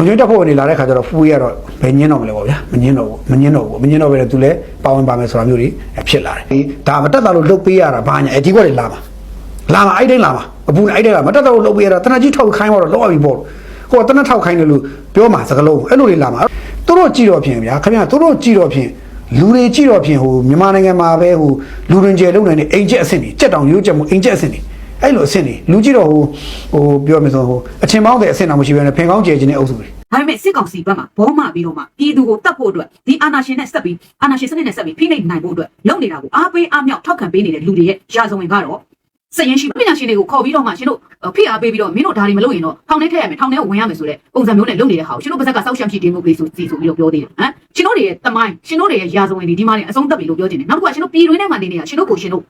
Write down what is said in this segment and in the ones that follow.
လုံချင်းတက်ဖို့နေလာတဲ့ခါကျတော့ဖူးရတော့ဘယ်ညင်းတော့မလဲပေါ့ဗျာမညင်းတော့ဘူးမညင်းတော့ဘူးမညင်းတော့ပဲသူလည်းပါဝင်ပါမယ်ဆိုတာမျိုးတွေဖြစ်လာတယ်ဒီဒါမတက်တာလို့လှုပ်ပေးရတာဘာညာအဲဒီဘက်တွေလာမှာလာမှာအဲ့တိုင်းလာမှာအပူအဲ့တိုင်းလာမတက်တာလို့လှုပ်ပေးရတာတနက်ကြီးထောက်ခိုင်းတော့လောက်ရပြီပေါ့ဟိုကတနက်ထောက်ခိုင်းတယ်လို့ပြောမှာစကလုံးအဲ့လိုတွေလာမှာသူတို့ကြည့်တော့ဖြင့်ဗျာခင်ဗျာသူတို့ကြည့်တော့ဖြင့်လူတွေကြည့်တော့ဖြင့်ဟိုမြန်မာနိုင်ငံမှာပဲဟိုလူရင်ကျယ်လုံနေတဲ့အိမ်ကျက်အဆင့်တွေကြက်တောင်ရိုးကျက်မှုအိမ်ကျက်အဆင့်တွေ အဲ့လိုအဆင့်တွေလူကြည့်တော့ဟိုဟိုပြောမယ်ဆိုဟိုအချင်းပေါင်းတဲ့အဆင့်တော့မရှိဘဲနဲ့ဖင်ကောင်းကျယ်ခြင်းတဲ့အုပ်စုတွေဒါပေမဲ့စစ်ကောင်စီဘက်မှာဘောမပြီးတော့မှပြည်သူကိုတတ်ဖို့အတွက်ဒီအာဏာရှင်နဲ့ဆက်ပြီးအာဏာရှင်စနစ်နဲ့ဆက်ပြီးဖိနှိပ်နိုင်ဖို့အတွက်လုပ်နေတာကိုအားပေးအားမြောက်ထောက်ခံပေးနေတဲ့လူတွေရဲ့ရာဇဝင်ကတော့စက်ရင်ရှိပညာရှင်တွေကိုခေါ်ပြီးတော့မှရှင်တို့ဖိအားပေးပြီးတော့မင်းတို့ဒါတွေမလုပ်ရင်တော့ထောင်ထဲထည့်ရမယ်ထောင်ထဲဝင်ရမယ်ဆိုတဲ့ပုံစံမျိုးနဲ့လုပ်နေတဲ့ဟာကိုရှင်တို့ပါဇက်ကစောက်ရှမ်းဖြစ်ဒီမိုကရေစီဆိုစီဆိုပြီးတော့ပြောသေးတယ်ဟမ်ရှင်တို့တွေရဲ့တမိုင်းရှင်တို့တွေရဲ့ရာဇဝင်တွေဒီမှာနေအဆုံးသတ်ပြီလို့ပြောချင်တယ်နောက်တစ်ခုကရှင်တို့ပြည်တွင်းထဲမှာနေနေတာရှင်တို့ကိုရှင်တို့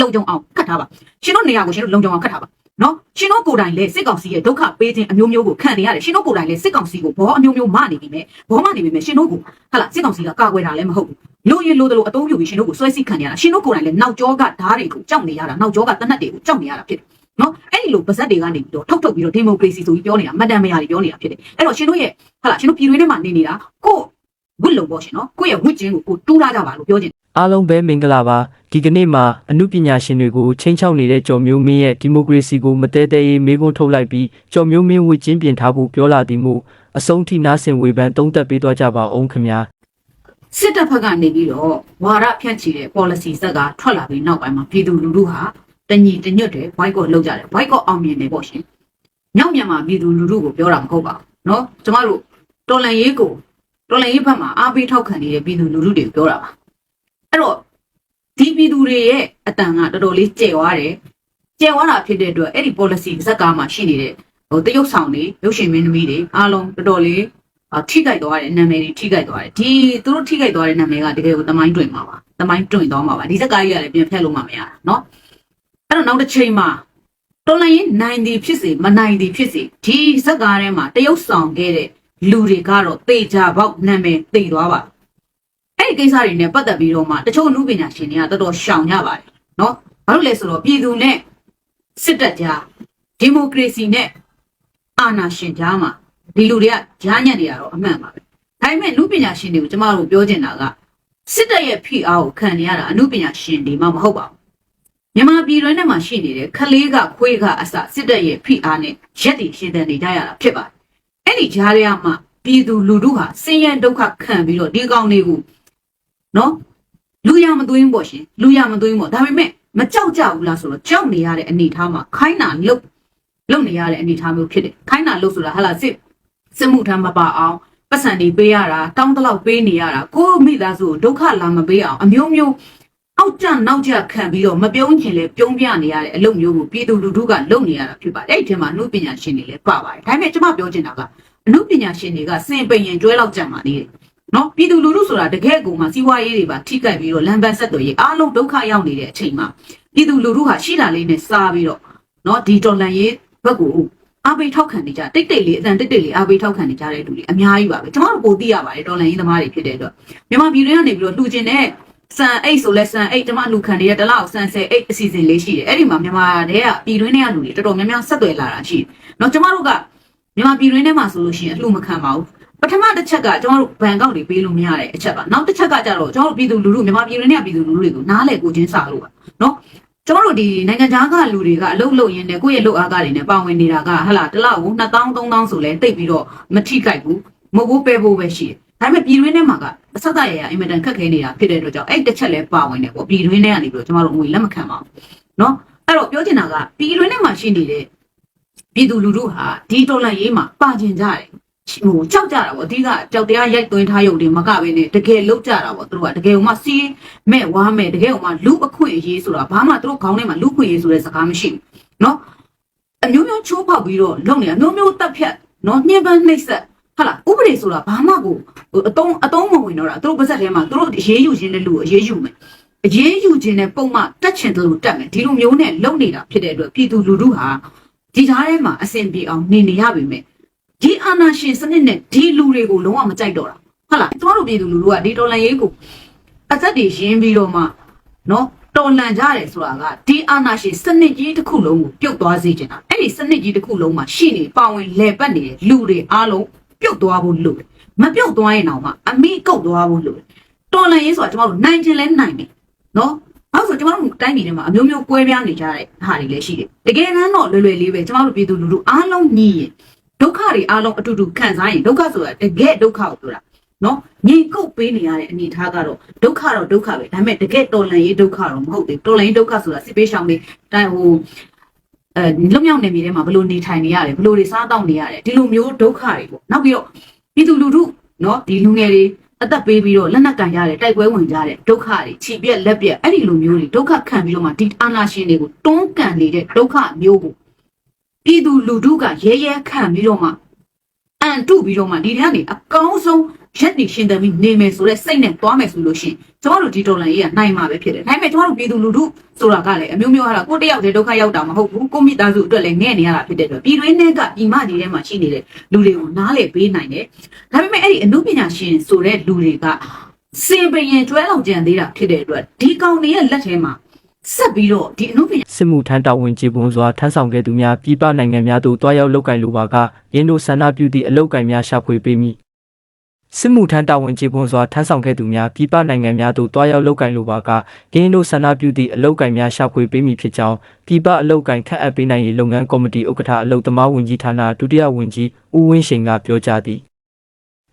လုံခြုံအောင်ခတ်ထားပါရှင်တို့နေရာကိုရှင်တို့လုံခြုံအောင်ခတ်ထားပါနော်ရှင်တို့ကိုယ်တိုင်လည်းစစ်ကောင်စီရဲ့ဒုက္ခပေးခြင်းအမျိုးမျိုးကိုခံနေရတယ်ရှင်တို့ကိုယ်တိုင်လည်းစစ်ကောင်စီကိုဘောအမျိုးမျိုးမနေပြီမဲ့ဘောမနေပြီမဲ့ရှင်တို့ကိုဟာလာစစ်ကောင်စီကကာကွယ်တာလည်းမဟုတ်ဘူးလို့ရင်လို့တလို့အတုံးပြူပြီးရှင်တို့ကိုဆွဲစိခံနေရတာရှင်တို့ကိုယ်တိုင်လည်းနောက်ကျောကဓားတွေကိုကြောက်နေရတာနောက်ကျောကတနတ်တွေကိုကြောက်နေရတာဖြစ်တယ်နော်အဲ့ဒီလိုပါဇက်တွေကနေပြီးတော့ထုတ်ထုတ်ပြီးတော့ဒီမိုကရေစီဆိုပြီးပြောနေတာမတန်မရာတွေပြောနေတာဖြစ်တယ်အဲ့တော့ရှင်တို့ရဲ့ဟာလာရှင်တို့ပြည်တွင်းထဲမှာနေနေတာကိုဝစ်လုံပေါ့ရှင်နော်ကိုယ့်ရဲ့ဝစ်ချင်းကိုကိုတူးထားကြပါလို့ပြောချင် အားလုံးပဲမင်္ဂလာပါဒီကနေ့မှာအမှုပညာရှင်တွေကိုချင်းချောက်နေတဲ့ကျော်မျိုးမင်းရဲ့ဒီမိုကရေစီကိုမတဲတဲရေးမေးခွန်းထုတ်လိုက်ပြီးကျော်မျိုးမင်းဝစ်ချင်းပြင်ထားဖို့ပြောလာသည်မို့အဆုံးထိနားဆင်ဝေဖန်တုံးသက်ပေးသွားကြပါအောင်ခင်ဗျာ စစ်တပ်ဘက်ကနေပြီးတော့ဝါရဖြန့်ချီတဲ့ policy ဇက်ကထွက်လာပြီးနောက်ပိုင်းမှာပြည်သူလူထုဟာတညီတညွတ်တယ် boycott လုပ်ကြတယ် boycott အောင်မြင်တယ်ပေါ့ရှင်။မြောက်မြန်မာပြည်သူလူထုကိုပြောတာမဟုတ်ပါဘူးเนาะကျမတို့တော်လန်ရေးကိုတော်လန်ရေးဘက်မှာအားပေးထောက်ခံနေတဲ့ပြည်သူလူထုတွေကိုပြောတာပါ။ အဲ့တော့ဒီပြည်သူတွေရဲ့အတန်ကတော်တော်လေးကျယ်ဝါတယ်။ကျယ်ဝါတာဖြစ်တဲ့အတွက်အဲ့ဒီ policy ဇက်ကားမှာရှိနေတဲ့ဟိုတရုတ်ဆောင်တွေရုပ်ရှင်မင်းသမီးတွေအားလုံးတော်တော်လေး အာထိကြိုက်သွားတယ်နာမည်တွေထိကြိုက်သွားတယ်ဒီသူတို့ထိကြိုက်သွားတဲ့နာမည်ကတကယ်ကိုတမိုင်းတွင်မှာပါတမိုင်းတွင်သွားမှာပါဒီစကားကြီးကလည်းပြန်ဖျက်လို့မှမရတာเนาะအဲ့တော့နောက်တစ်ချိန်မှာတော်လိုင်းရင်နိုင်သည်ဖြစ်စေမနိုင်သည်ဖြစ်စေဒီစကားထဲမှာတရုတ်ဆောင်ခဲ့တဲ့လူတွေကတော့တေချာပေါက်နာမည်သိသွားပါ အဲ့ဒီကိစ္စတွေနဲ့ပတ်သက်ပြီးတော့မှတချို့လူပညာရှင်တွေကတော်တော်ရှောင်ကြပါတယ်နော်ဘာလို့လဲဆိုတော့ပြည်သူနဲ့စစ်တပ်ကြားဒီမိုကရေစီနဲ့အာဏာရှင်ကြားမှာဒီလူတွေကကြားညက်နေရတော့အမှန်ပါပဲဒါပေမဲ့လူပညာရှင်တွေကိုကျမတို့ပြောချင်တာကစစ်တပ်ရဲ့ဖိအားကိုခံနေရတာအမှုပညာရှင်တွေမှမဟုတ်ပါဘူးမြန်မာပြည်တွင်းထဲမှာရှိနေတဲ့ခလေးကခွေးကအစစစ်တပ်ရဲ့ဖိအားနဲ့ရက်တည်ရှင်းတဲ့နေကြရတာဖြစ်ပါတယ်အဲ့ဒီကြားထဲမှာပြည်သူလူထုဟာဆင်းရဲဒုက္ခခံပြီးတော့ဒီကောင်တွေကို နော်လူရမသွင်းပေါ့ရှင်လူရမသွင်းပေါ့ဒါပေမဲ့မကြောက်ကြဘူးလားဆိုတော့ကြောက်နေရတဲ့အနေအထားမှာခိုင်းတာလုတ်လုတ်နေရတဲ့အနေအထားမျိုးဖြစ်တယ်ခိုင်းတာလုတ်ဆိုတာဟာလာစစ်စစ်မှုထမ်းမပါအောင်ပတ်စံတွေပေးရတာတောင်းတလောက်ပေးနေရတာကိုယ့်မိသားစုကိုဒုက္ခလာမပေးအောင်အမျိုးမျိုးအောက်ကျနောက်ကျခံပြီးတော့မပြုံးချင်လဲပြုံးပြနေရတဲ့အလုပ်မျိုးကိုပြည်သူလူထုကလုပ်နေရတာဖြစ်ပါတယ်အဲ့ဒီထဲမှာအမှုပညာရှင်တွေလည်းပါပါတယ်ဒါပေမဲ့ကျွန်မပြောချင်တာကအမှုပညာရှင်တွေကစင်ပိန်ရင်ကျွဲလောက်ကြံပါသေးတယ် နော်ပြည်သူလူထုဆိုတာတကယ်ကိုမှစီးပွားရေးတွေပါထိကြိုက်ပြီးတော့လမ်းပန်းဆက်သွယ်ရေးအားလုံးဒုက္ခရောက်နေတဲ့အချိန်မှာပြည်သူလူထုဟာရှိတာလေးနဲ့စားပြီးတော့နော်ဒီတော်လန်ရေးဘက်ကို အားပေးထောက်ခံနေကြတိတ်တိတ်လေးအတန်တိတ်တိတ်လေးအားပေးထောက်ခံနေကြတဲ့လူတွေအများကြီးပါပဲကျွန်တော်တို့ပိုသိရပါတယ်တော်လန်ရေးသမားတွေဖြစ်တဲ့အတွက်မြန်မာပြည်တွင်းကနေပြီးတော့လှူကျင်တဲ့စံအိတ်ဆိုလဲစံအိတ်ကျွန်မလှူခံနေတဲ့တစ်လောက်စံဆယ်အိတ်အစီအစဉ်လေးရှိတယ်အဲ့ဒီမှာမြန်မာတဲ့ကပြည်တွင်းထဲကလူတွေတော်တော်များများဆက်သွယ်လာတာရှိတယ်เนาะကျွန်မတို့ကမြန်မာပြည်တွင်းထဲမှာဆိုလို့ရှိရင်အလှူမခံပါဘူး ပထမတစ်ချက်ကကျွန်တော်တို့ဘန်ကောက်တွေပေးလို့မရတဲ့အချက်ပါနောက်တစ်ချက်ကကြတော့ကျွန်တော်တို့ပြည်သူလူထုမြန်မာပြည်တွင်းနဲ့ပြည်သူလူထုတွေကိုနားလည်ကိုချင်းစာလို့ပါနော်ကျွန်တော်တို့ဒီနိုင်ငံသားကလူတွေကအလုပ်လုပ်ရင်းနဲ့ကိုယ့်ရဲ့လုပ်အားကတွေနဲ့ပါဝင်နေတာကဟလာတစ်လောက်ကို2000 3000ဆိုလဲတိတ်ပြီးတော့မထိကြိုက်ဘူးမဟုတ်ဘူးပဲဖို့ပဲရှိတယ်ဒါပေမဲ့ပြည်တွင်းထဲမှာကအဆက်တရရအင်မတန်ခက်ခဲနေတာဖြစ်တဲ့အတွက်ကြောင့်အဲ့တစ်ချက်လဲပါဝင်တယ်ပေါ့ပြည်တွင်းထဲကနေပြီးတော့ကျွန်တော်တို့ငွေလက်မခံပါဘူးနော်အဲ့တော့ပြောချင်တာကပြည်တွင်းထဲမှာရှိနေတဲ့ပြည်သူလူထုဟာဒီဒေါ်လာရေးမှာပါကျင်ကြတယ် ဟိုကြောက်ကြတာပေါ့အဓိကကြောက်တရားရိုက်သွင်းထားရုံတွေမကပဲနဲ့တကယ်လောက်ကြတာပေါ့သူတို့ကတကယ်ဟိုမှစီးမဲ့ဝါမဲ့တကယ်ဟိုမှလူအခွင့်အရေးဆိုတာဘာမှသူတို့ခေါင်းထဲမှာလူခွင့်အရေးဆိုတဲ့စကားမရှိဘူးနော်အမျိုးမျိုးချိုးပေါက်ပြီးတော့လုံနေတာမျိုးမျိုးတက်ဖြတ်နော်ညှဉ်းပန်းနှိပ်စက်ဟာလားဥပဒေဆိုတာဘာမှကိုအတုံးအတုံးမဝင်တော့တာသူတို့ပါဇက်ထဲမှာသူတို့အရေးယူခြင်းတဲ့လူကိုအရေးယူမယ်အရေးယူခြင်းတဲ့ပုံမှတက်ချင်တယ်လို့တက်မယ်ဒီလိုမျိုးနဲ့လုံနေတာဖြစ်တဲ့အတွက်ပြည်သူလူထုဟာဒီသားထဲမှာအဆင်ပြေအောင်နေနေရပါမယ် ဒီအာနာရှင်စနစ်နဲ့ဒီလူတွေကိုလုံးဝမကြိုက်တော့တာဟုတ်လားကျမတို့ပြည်သူလူထုကဒီတော်လန်ရေးကိုအသက်တွေရင်းပြီးတော့မှနော်တော်လန်ကြတယ်ဆိုတာကဒီအာနာရှင်စနစ်ကြီးတစ်ခုလုံးကိုပြုတ်သွားစေချင်တာအဲ့ဒီစနစ်ကြီးတစ်ခုလုံးမှာရှိနေပါဝင်လဲပတ်နေတဲ့လူတွေအားလုံးပြုတ်သွားဖို့လို့မပြုတ်သွားရင်တော့မှအမိကုတ်သွားဖို့လို့တော်လန်ရေးဆိုတာကျမတို့နိုင်ခြင်းလဲနိုင်တယ်နော်အဲ့ဆိုကျမတို့တိုင်းပြည်ထဲမှာအမျိုးမျိုးကွဲပြားနေကြတဲ့ဟာတွေလည်းရှိတယ်တကယ်တမ်းတော့လွယ်လွယ်လေးပဲကျမတို့ပြည်သူလူထုအားလုံးညီရင် ဒုက္ခတွေအားလုံးအတူတူခံစားရင်ဒုက္ခဆိုတာတကယ်ဒုက္ခကိုပြောတာနော်ညီကုတ်ပေးနေရတဲ့အနေထားကတော့ဒုက္ခတော့ဒုက္ခပဲဒါပေမဲ့တကယ်တော်လန်ရေးဒုက္ခတော့မဟုတ်သေးတော်လန်ရေးဒုက္ခဆိုတာစစ်ပေးရှောင်တွေတိုင်ဟိုအဲလုံမြောက်နေမြေထဲမှာဘလို့နေထိုင်နေရတယ်ဘလို့တွေစားတောက်နေရတယ်ဒီလိုမျိုးဒုက္ခတွေပေါ့နောက်ပြီးတော့ပြည်သူလူထုနော်ဒီလူငယ်တွေအသက်ပေးပြီးတော့လက်နက်ကန်ရတယ်တိုက်ပွဲဝင်ကြတယ်ဒုက္ခတွေခြိပြက်လက်ပြက်အဲ့ဒီလိုမျိုးတွေဒုက္ခခံပြီးတော့မှဒီအာနာရှင်တွေကိုတွန်းကန်နေတဲ့ဒုက္ခမျိုးကို ပြည်သူလူထုကရဲရဲခံပြီးတော့မှအန်တုပြီးတော့မှဒီထဲကနေအကောင်းဆုံးရက်နေရှင်သန်ပြီးနေမယ်ဆိုတဲ့စိတ်နဲ့သွားမယ်ဆိုလို့ရှိရင်ကျမတို့ဒီတော်လန်ရေးကနိုင်မှာပဲဖြစ်တယ်ဒါပေမဲ့ကျမတို့ပြည်သူလူထုဆိုတာကလည်းအမျိုးမျိုးဟာကိုတယောက်တည်းဒုက္ခရောက်တာမဟုတ်ဘူးကိုမိသားစုအတွက်လည်းငဲ့နေရတာဖြစ်တဲ့အတွက်ပြည်တွင်းထဲကပြည်မကြီးထဲမှာရှိနေတဲ့လူတွေကိုနားလည်ပေးနိုင်တယ်ဒါပေမဲ့အဲ့ဒီအမှုပညာရှင်ဆိုတဲ့လူတွေကစင်ပရင်ကျွဲလောက်ကြံသေးတာဖြစ်တဲ့အတွက်ဒီကောင်တွေရဲ့လက်ထဲမှာ ဆက်ပြီးတော့ဒီအမှုပညာစစ်မှုထမ်းတာဝန်ကျေပွန်စွာထမ်းဆောင်ခဲ့သူများပြည်ပနိုင်ငံများသို့တွားရောက်လုပ်ကင်လိုပါကရင်းတို့ဆန္ဒပြုသည့်အလုပ်ကင်များရှာဖွေပေးမည်စစ်မှုထမ်းတာဝန်ကျေပွန်စွာထမ်းဆောင်ခဲ့သူများပြည်ပနိုင်ငံများသို့တွားရောက်လုပ်ကင်လိုပါကရင်းတို့ဆန္ဒပြုသည့်အလုပ်ကင်များရှာဖွေပေးမည်ဖြစ်ကြောင်းပြည်ပအလုပ်ကင်ခန့်အပ်ပေးနိုင်ရေးလုပ်ငန်းကော်မတီဥက္ကဋ္ဌအလုပ်သမားဝန်ကြီးဌာနဒုတိယဝန်ကြီးဦးဝင်းရှိန်ကပြောကြားသည်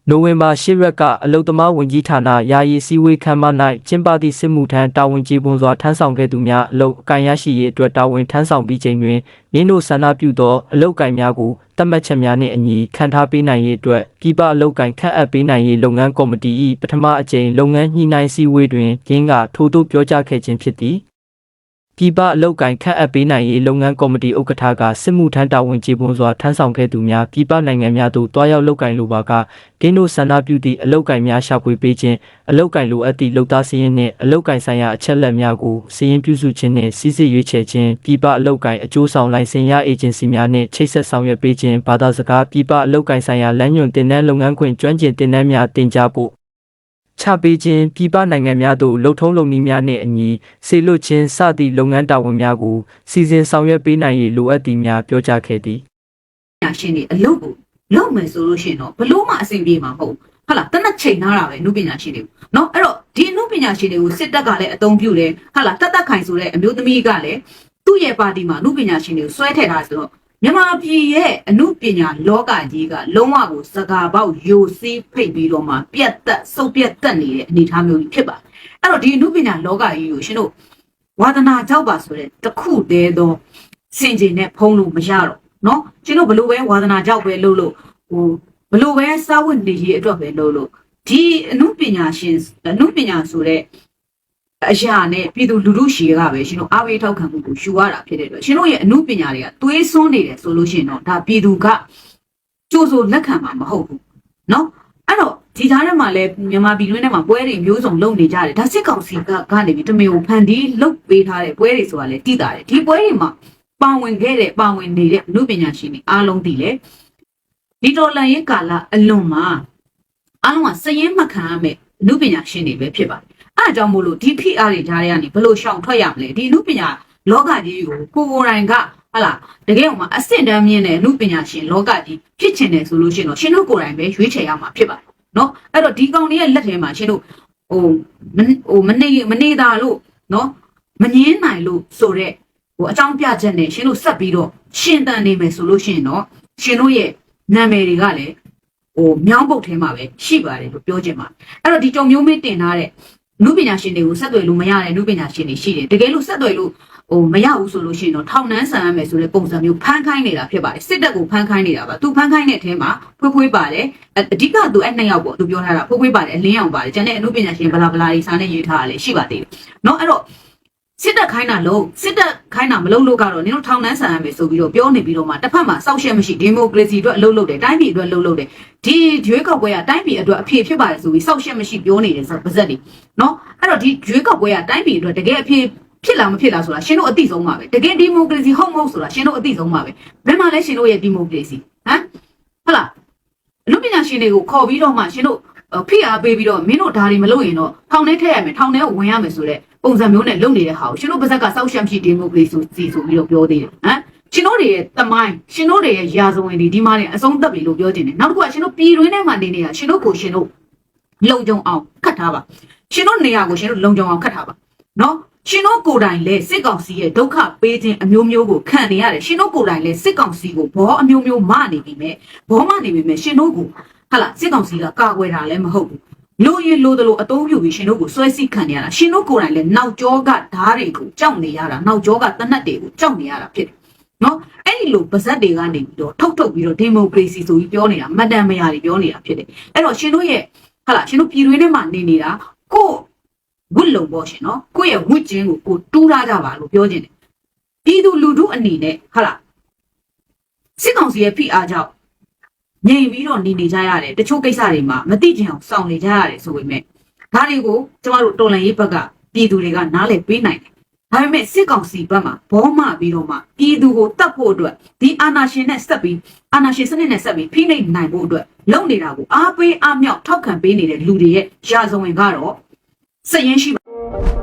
နိုဝင်ဘာ၈ရက်ကအလုတ္တမဝန်ကြီးဌာနယာယီစည်းဝေးခမ်းမ၌ကျင်းပသည့်စစ်မှုထမ်းတာဝန်ကျေပွန်စွာထမ်းဆောင်ခဲ့သူများအလုတ်အကင်ရရှိရေးအတွက်တာဝန်ထမ်းဆောင်ပြီးချိန်တွင်ရင်းတို့ဆန္ဒပြုသောအလုတ်ကင်များကိုတတ်မှတ်ချက်များနှင့်အညီခံထားပေးနိုင်ရေးအတွက်ပြည်ပအလုတ်ကင်ခန့်အပ်ပေးနိုင်ရေးလုပ်ငန်းကော်မတီ၏ပထမအကြိမ်လုပ်ငန်းညှိနှိုင်းစည်းဝေးတွင်ရင်းကထို့သို့ပြောကြားခဲ့ခြင်းဖြစ်သည် ပြည်ပအလုတ်ကင်ခန့်အပ်ပေးနိုင်ရေးလုပ်ငန်းကော်မတီဥက္ကဋ္ဌကစစ်မှုထမ်းတာဝန်ကျေပွန်စွာထမ်းဆောင်ခဲ့သူများပြည်ပနိုင်ငံများသို့တွားရောက်လုပ်ကင်လိုပါကဒင်းတို့ဆန္ဒပြုသည့်အလုတ်ကင်များရှာဖွေပေးခြင်းအလုတ်ကင်လိုအပ်သည့်လုပ်သားစည်းရင်းနှင့်အလုတ်ကင်ဆိုင်ရာအချက်လက်များကိုစည်းရင်းပြုစုခြင်းနှင့်စီစစ်ရွေးချယ်ခြင်းပြည်ပအလုတ်ကင်အကျိုးဆောင်လိုင်စင်ရအေဂျင်စီများနှင့်ချိတ်ဆက်ဆောင်ရွက်ပေးခြင်းဘာသာစကားပြည်ပအလုတ်ကင်ဆိုင်ရာလမ်းညွှန်တင်နန်းလုပ်ငန်းခွင်ကျွမ်းကျင်တင်နန်းများတင်ကြားဖို့ ချပေးခြင်းပြည်ပနိုင်ငံများသို့လှုပ်ထုံးလုပ်နည်းများနှင့်အညီစေလွတ်ခြင်းစသည့်လုပ်ငန်းတာဝန်များကိုစီစဉ်ဆောင်ရွက်ပေးနိုင်ရေးလိုအပ်သည်များပြောကြားခဲ့သည် ပညာရှင်တွေအလုပ်ကိုလုပ်မယ်ဆိုလို့ရှိရင်တော့ဘလို့မှအဆင်ပြေမှာမဟုတ်ဘူးဟုတ်လားတနက်ချိန်ထားတာပဲအမှုပညာရှင်တွေเนาะအဲ့တော့ဒီအမှုပညာရှင်တွေကိုစစ်တပ်ကလည်းအသုံးပြုတယ်ဟုတ်လားတတ်တတ်ခိုင်ဆိုတဲ့အမျိုးသမီးကလည်းသူ့ရဲ့ပါတီမှာအမှုပညာရှင်တွေကိုဆွဲထည့်ထားတယ်ဆိုတော့ မြန်မာပြည်ရဲ့အမှုပညာလောကကြီးကလုံးဝကိုစကားပေါက်ယိုစီးဖိတ်ပြီးတော့မှပြတ်သက်စုပ်ပြတ်တက်နေတဲ့အနေအထားမျိုးကြီးဖြစ်ပါတယ်အဲ့တော့ဒီအမှုပညာလောကကြီးကိုရှင်တို့ဝါသနာကြောက်ပါဆိုတဲ့တခုတည်းသောစင်ကြင်နဲ့ဖုံးလို့မရတော့နော်ကျွန်တော်ဘလို့ပဲဝါသနာကြောက်ပဲလုပ်လို့ဟိုဘလို့ပဲစာဝတ်နေရေးအတွက်ပဲလုပ်လို့ဒီအမှုပညာရှင်အမှုပညာဆိုတဲ့ အရာနဲ့ပြည်သူလူထုရှီကပဲရှင်တို့အားပေးထောက်ခံမှုကိုယူရတာဖြစ်တဲ့အတွက်ရှင်တို့ရဲ့အမှုပညာတွေကသွေးစွန်းနေတယ်ဆိုလို့ရှိရင်တော့ဒါပြည်သူကကြိုးစိုးလက်ခံမှာမဟုတ်ဘူးနော်အဲ့တော့ဒီကြားထဲမှာလည်းမြန်မာပြည်တွင်းထဲမှာပွဲတွေမျိုးစုံလုပ်နေကြတယ်ဒါစစ်ကောင်စီကကနေပြီးတမင်ကိုဖန်တီးလုပ်ပေးထားတဲ့ပွဲတွေဆိုတာလည်းတည်တာတယ်ဒီပွဲတွေမှာပါဝင်ခဲ့တဲ့ပါဝင်နေတဲ့အမှုပညာရှင်တွေအားလုံးသိလေဒီတော်လန်ရေးကာလအလွန်မှာအားလုံးကစည်ရင်မှတ်ခံရမယ်အမှုပညာရှင်တွေပဲဖြစ်ပါတယ် အဲအကြောင်းမို့လို့ဒီ PR တွေကြားထဲကနေဘယ်လိုရှောင်ထွက်ရမလဲဒီအမှုပညာလောကကြီးကိုကိုကိုယ်တိုင်ကဟလာတကယ်ဟိုမှာအစစ်တမ်းမြင့်တဲ့အမှုပညာရှင်လောကကြီးဖြစ်ချင်တယ်ဆိုလို့ရှိရင်တော့ရှင်တို့ကိုယ်တိုင်ပဲရွေးချယ်ရမှာဖြစ်ပါတယ်နော်အဲ့တော့ဒီကောင်တွေရဲ့လက်ထဲမှာရှင်တို့ဟိုမဟိုမနေမနေတာလို့နော်မငင်းနိုင်လို့ဆိုတော့ဟိုအကြောင်းပြချက်နဲ့ရှင်တို့ဆက်ပြီးတော့ရှင်တန်နေမယ်ဆိုလို့ရှိရင်တော့ရှင်တို့ရဲ့နာမည်တွေကလည်းဟိုမြောင်းပုတ်ထဲမှာပဲရှိပါတယ်လို့ပြောချင်ပါတယ်အဲ့တော့ဒီကြုံမျိုးမင်းတင်ထားတဲ့ နုပညာရှင်တွေကိုဆက်သွယ်လို့မရတဲ့နုပညာရှင်တွေရှိတယ်တကယ်လို့ဆက်သွယ်လို့ဟိုမရဘူးဆိုလို့ရှိရင်တော့ထောင်နှန်းဆန်ရမယ်ဆိုတဲ့ပုံစံမျိုးဖမ်းခိုင်းနေတာဖြစ်ပါတယ်စစ်တပ်ကိုဖမ်းခိုင်းနေတာပါသူဖမ်းခိုင်းတဲ့အထဲမှာဖွေးဖွေးပါတယ်အအဓိကသူအဲ့နှစ်ယောက်ပေါ့သူပြောထားတာဖွေးဖွေးပါတယ်အလင်းအောင်ပါတယ်ကျန်တဲ့အနုပညာရှင်ဘလာဘလာတွေစာနဲ့ရေးထားတာလည်းရှိပါသေးတယ်เนาะအဲ့တော့ စစ်တပ်ခိုင်းတာလို့စစ်တပ်ခိုင်းတာမလုပ်လို့ကတော့နင်တို့ထောင်နှန်းဆန်ရမယ်ဆိုပြီးတော့ပြောနေပြီးတော့မှတစ်ဖက်မှာစောက်ရှက်မရှိဒီမိုကရေစီအတွက်အလုပ်လုပ်တယ်တိုင်းပြည်အတွက်လုပ်လုပ်တယ်ဒီရွေးကောက်ပွဲကတိုင်းပြည်အတွက်အဖြေဖြစ်ပါတယ်ဆိုပြီးစောက်ရှက်မရှိပြောနေတယ်ဆိုပါဇက်တွေနော်အဲ့တော့ဒီရွေးကောက်ပွဲကတိုင်းပြည်အတွက်တကယ်အဖြေဖြစ်လားမဖြစ်လားဆိုတာရှင်တို့အသိဆုံးပါပဲတကယ်ဒီမိုကရေစီဟုတ်မဟုတ်ဆိုတာရှင်တို့အသိဆုံးပါပဲဘယ်မှာလဲရှင်တို့ရဲ့ဒီမိုကရေစီဟမ်ဟုတ်လားအမှုပညာရှင်တွေကိုခေါ်ပြီးတော့မှရှင်တို့ဖိအားပေးပြီးတော့မင်းတို့ဒါတွေမလုပ်ရင်တော့ထောင်ထဲထည့်ရမယ်ထောင်ထဲကိုဝင်ရမယ်ဆိုတဲ့ ပုံစံမျိုးနဲ့လုပ်နေတဲ့ဟာကိုရှင်တို့ပါဇက်ကစောက်ရှက်ဖြစ်ဒီမိုကရေစီဆိုပြီးတော့ပြောသေးတယ်ဟမ်ရှင်တို့တွေရဲ့တမိုင်းရှင်တို့တွေရဲ့ယာဇဝင်တွေဒီမှာနေအဆုံးသတ်ပြီလို့ပြောတင်တယ်နောက်တစ်ခုကရှင်တို့ပြည်တွင်းထဲမှာနေနေတာရှင်တို့ကိုရှင်တို့လုံခြုံအောင်ခတ်ထားပါရှင်တို့နေရာကိုရှင်တို့လုံခြုံအောင်ခတ်ထားပါနော်ရှင်တို့ကိုယ်တိုင်လဲစစ်ကောင်စီရဲ့ဒုက္ခပေးခြင်းအမျိုးမျိုးကိုခံနေရတယ်ရှင်တို့ကိုယ်တိုင်လဲစစ်ကောင်စီကိုဘောအမျိုးမျိုးမနေပြီမဲ့ဘောမနေပြီမဲ့ရှင်တို့ကိုဟာလာစစ်ကောင်စီကကာကွယ်တာလည်းမဟုတ်ဘူး လိုရင်လိုတယ်လို့အသုံးပြုပြီးရှင်တို့ကိုဆွဲစိခံနေရတာရှင်တို့ကိုယ်တိုင်လည်းနောက်ကျောကဓားတွေကိုကြောက်နေရတာနောက်ကျောကတနတ်တွေကိုကြောက်နေရတာဖြစ်တယ်နော်အဲ့ဒီလိုပါဇက်တွေကနေပြီးတော့ထုတ်ထုတ်ပြီးတော့ဒီမိုကရေစီဆိုပြီးပြောနေတာမတန်မရာတွေပြောနေတာဖြစ်တယ်အဲ့တော့ရှင်တို့ရဲ့ဟာလာရှင်တို့ပြည်တွင်းထဲမှာနေနေတာကိုယ့်ဝတ်လုံပေါ့ရှင်နော်ကိုယ့်ရဲ့ဝတ်ကျင်းကိုကိုတူးထားကြပါလို့ပြောခြင်းတယ်ပြည်သူလူထုအနေနဲ့ဟာလာစစ်ကောင်စီရဲ့ဖိအားကြောင့် ငြိမ်ပြီးတော့နေနေကြရတယ်တချို့ကိစ္စတွေမှာမသိချင်အောင်စောင့်နေကြရတယ်ဆိုပေမဲ့ဒါတွေကိုကျမတို့တော်လန်ရေးဘက်ကပြည်သူတွေကနားလည်ပေးနိုင်တယ်ဒါပေမဲ့စစ်ကောင်စီဘက်မှာဘောမပြီးတော့မှပြည်သူကိုတတ်ဖို့အတွက်ဒီအာဏာရှင်နဲ့ဆက်ပြီးအာဏာရှင်စနစ်နဲ့ဆက်ပြီးဖိနှိပ်နိုင်ဖို့အတွက်လုပ်နေတာကိုအားပေးအားမြောက်ထောက်ခံပေးနေတဲ့လူတွေရဲ့ရာဇဝင်ကတော့စည်ရင်ရှိပါ